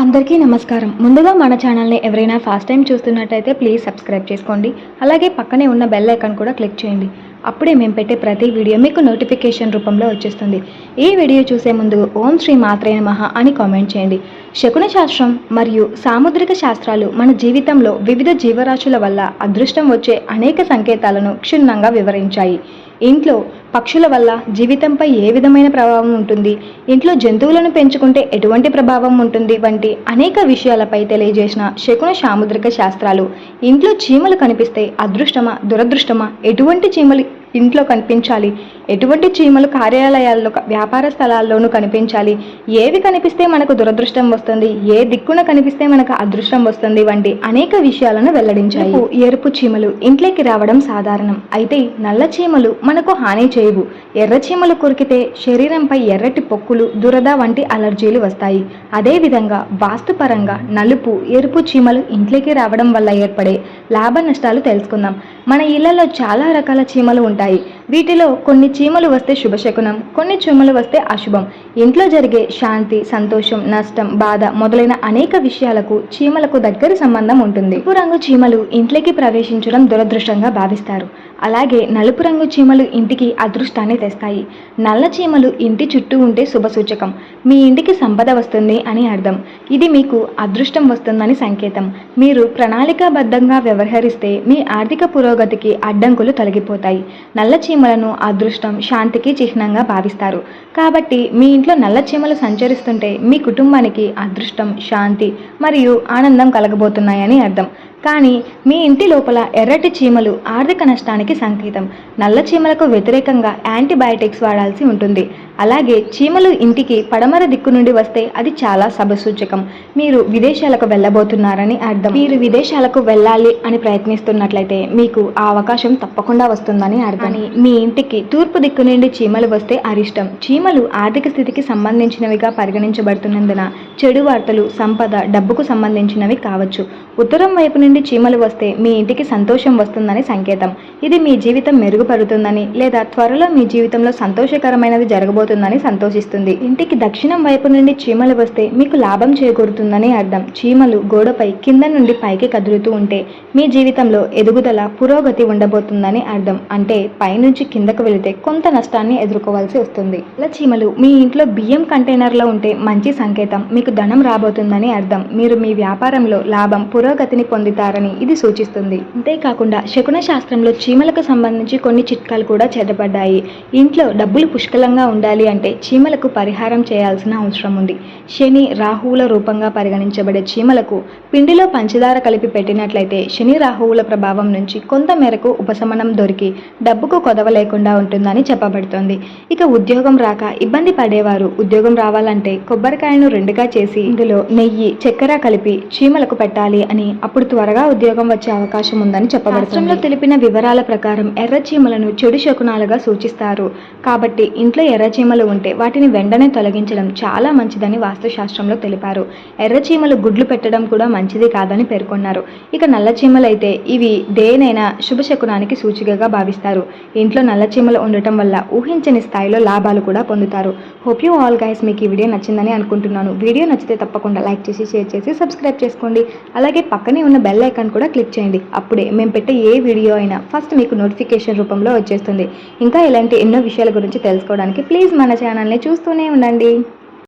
అందరికీ నమస్కారం. ముందుగా మన ఛానల్ని ఎవరైనా ఫస్ట్ టైం చూస్తున్నట్టయితే ప్లీజ్ సబ్స్క్రైబ్ చేసుకోండి. అలాగే పక్కనే ఉన్న బెల్ ఐకాన్ కూడా క్లిక్ చేయండి. అప్పుడే మేము పెట్టే ప్రతి వీడియో మీకు నోటిఫికేషన్ రూపంలో వచ్చేస్తుంది. ఈ వీడియో చూసే ముందు ఓం శ్రీ మాత్రే నమః అని కామెంట్ చేయండి. శకున శాస్త్రం మరియు సాముద్రిక శాస్త్రాలు మన జీవితంలో వివిధ జీవరాశుల వల్ల అదృష్టం వచ్చే అనేక సంకేతాలను క్షుణ్ణంగా వివరించాయి. ఇంట్లో పక్షుల వల్ల జీవితంపై ఏ విధమైన ప్రభావం ఉంటుంది? ఇంట్లో జంతువులను పెంచుకుంటే ఎటువంటి ప్రభావం ఉంటుంది? వంటి అనేక విషయాలపై తెలియజేసిన శకున సాముద్రిక శాస్త్రాలు. ఇంట్లో చీమలు కనిపిస్తే అదృష్టమా దురదృష్టమా? ఎటువంటి చీమలు ఇంట్లో కనిపించాలి. ఎటువంటి చీమలు కార్యాలయాల్లో వ్యాపార స్థలాల్లోనూ కనిపించాలి. ఏవి కనిపిస్తే మనకు దురదృష్టం వస్తుంది. ఏ దిక్కున కనిపిస్తే మనకు అదృష్టం వస్తుంది వంటి అనేక విషయాలను వెల్లడించాయి. ఎరుపు చీమలు ఇంట్లోకి రావడం సాధారణం. అయితే నల్ల చీమలు మనకు హాని చేయవు. ఎర్ర చీమలు కొరికితే శరీరంపై ఎర్రటి పొక్కులు దురద వంటి అలర్జీలు వస్తాయి. అదేవిధంగా వాస్తుపరంగా నలుపు ఎరుపు చీమలు ఇంట్లోకి రావడం వల్ల ఏర్పడే లాభ నష్టాలు తెలుసుకుందాం. మన ఇళ్ళలో చాలా రకాల చీమలు ఉంటాయి. はい వీటిలో కొన్ని చీమలు వస్తే శుభశకునం కొన్ని చీమలు వస్తే అశుభం. ఇంట్లో జరిగే శాంతి సంతోషం నష్టం బాధ మొదలైన అనేక విషయాలకు చీమలకు దగ్గర సంబంధం ఉంటుంది. నలుపు రంగు చీమలు ఇంట్లోకి ప్రవేశించడం దురదృష్టంగా భావిస్తారు. అలాగే నలుపు రంగు చీమలు ఇంటికి అదృష్టాన్ని తెస్తాయి. నల్ల చీమలు ఇంటి చుట్టూ ఉంటే శుభసూచకం. మీ ఇంటికి సంపద వస్తుంది అని అర్థం. ఇది మీకు అదృష్టం వస్తుందని సంకేతం. మీరు ప్రణాళికాబద్ధంగా వ్యవహరిస్తే మీ ఆర్థిక పురోగతికి అడ్డంకులు తొలగిపోతాయి. నల్ల చీమ చీమలను అదృష్టం శాంతికి చిహ్నంగా భావిస్తారు. కాబట్టి మీ ఇంట్లో నల్ల చీమలు సంచరిస్తుంటే మీ కుటుంబానికి అదృష్టం శాంతి మరియు ఆనందం కలగబోతున్నాయని అర్థం. కానీ మీ ఇంటి లోపల ఎర్రటి చీమలు ఆర్థిక నష్టానికి సంకేతం. నల్ల చీమలకు వ్యతిరేకంగా యాంటీబయాటిక్స్ వాడాల్సి ఉంటుంది. అలాగే చీమలు ఇంటికి పడమర దిక్కు నుండి వస్తే అది చాలా శుభసూచకం మీరు విదేశాలకు వెళ్ళబోతున్నారని అర్థం. మీరు విదేశాలకు వెళ్ళాలి అని ప్రయత్నిస్తున్నట్లయితే మీకు ఆ అవకాశం తప్పకుండా వస్తుందని అర్థం. మీ ఇంటికి తూర్పు దిక్కు నుండి చీమలు వస్తే అరిష్టం. చీమలు ఆర్థిక స్థితికి సంబంధించినవిగా పరిగణించబడుతున్నందున చెడు వార్తలు సంపద డబ్బుకు సంబంధించినవి కావచ్చు. ఉత్తరం వైపు నుండి చీమలు వస్తే మీ ఇంటికి సంతోషం వస్తుందని సంకేతం. ఇది మీ జీవితం మెరుగుపడుతుందని లేదా త్వరలో మీ జీవితంలో సంతోషకరమైనది జరగబోతుందని సంతోషిస్తుంది. ఇంటికి దక్షిణం వైపు నుండి చీమలు వస్తే మీకు లాభం చేకూరుతుందని అర్థం. చీమలు గోడపై కింద నుండి పైకి కదులుతూ ఉంటే మీ జీవితంలో ఎదుగుదల పురోగతి ఉండబోతుందని అర్థం. అంటే పైనుంచి కిందకు వెళితే కొంత నష్టాన్ని ఎదుర్కోవాల్సి వస్తుంది. ఇలా చీమలు మీ ఇంట్లో బియ్యం కంటైనర్లో ఉంటే మంచి సంకేతం. మీకు ధనం రాబోతుందని అర్థం. మీరు మీ వ్యాపారంలో లాభం పురోగతిని పొందుతారని ఇది సూచిస్తుంది. అంతేకాకుండా శకున శాస్త్రంలో చీమలకు సంబంధించి కొన్ని చిట్కాలు కూడా చేర్చబడ్డాయి ఇంట్లో డబ్బులు పుష్కలంగా ఉండాలి అంటే చీమలకు పరిహారం చేయాల్సిన అవసరం ఉంది. శని రాహువుల రూపంగా పరిగణించబడే చీమలకు పిండిలో పంచదార కలిపి పెట్టినట్లయితే శని రాహువుల ప్రభావం నుంచి కొంత మేరకు ఉపశమనం దొరికి డబ్బుకు కొదవ లేకుండా ఉంటుందని చెప్పబడుతోంది. ఇక ఉద్యోగం రాక ఇబ్బంది పడేవారు ఉద్యోగం రావాలంటే కొబ్బరికాయను రెండుగా చేసి ఇందులో నెయ్యి చక్కెర కలిపి చీమలకు పెట్టాలి అని అప్పుడు త్వరగా ఉద్యోగం వచ్చే అవకాశం ఉందని చెప్పబడుతుంది. తెలిపిన వివరాల ప్రకారం ఎర్ర చీమలను చెడు శకునాలుగా సూచిస్తారు. కాబట్టి ఇంట్లో ఎర్ర చీమ చీమలు ఉంటే వాటిని వెంటనే తొలగించడం చాలా మంచిదని వాస్తుశాస్త్రంలో తెలిపారు. ఎర్ర చీమలు గుడ్లు పెట్టడం కూడా మంచిది కాదని పేర్కొన్నారు. ఇక నల్ల అయితే ఇవి దేనైనా శుభశకునానికి సూచికగా భావిస్తారు. ఇంట్లో నల్ల చీమలు ఉండటం వల్ల ఊహించని స్థాయిలో లాభాలు కూడా పొందుతారు. హోప్ యూ ఆల్ గైస్ మీకు ఈ వీడియో నచ్చిందని అనుకుంటున్నాను. వీడియో నచ్చితే తప్పకుండా లైక్ చేసి షేర్ చేసి సబ్స్క్రైబ్ చేసుకోండి. అలాగే పక్కనే ఉన్న బెల్ ఐకాన్ కూడా క్లిక్ చేయండి. అప్పుడే మేము పెట్టే ఏ వీడియో అయినా ఫస్ట్ మీకు నోటిఫికేషన్ రూపంలో వచ్చేస్తుంది. ఇంకా ఇలాంటి ఎన్నో విషయాల గురించి తెలుసుకోవడానికి ప్లీజ్ ప్లీజ్ మన ఛానల్ని చూస్తూనే ఉండండి.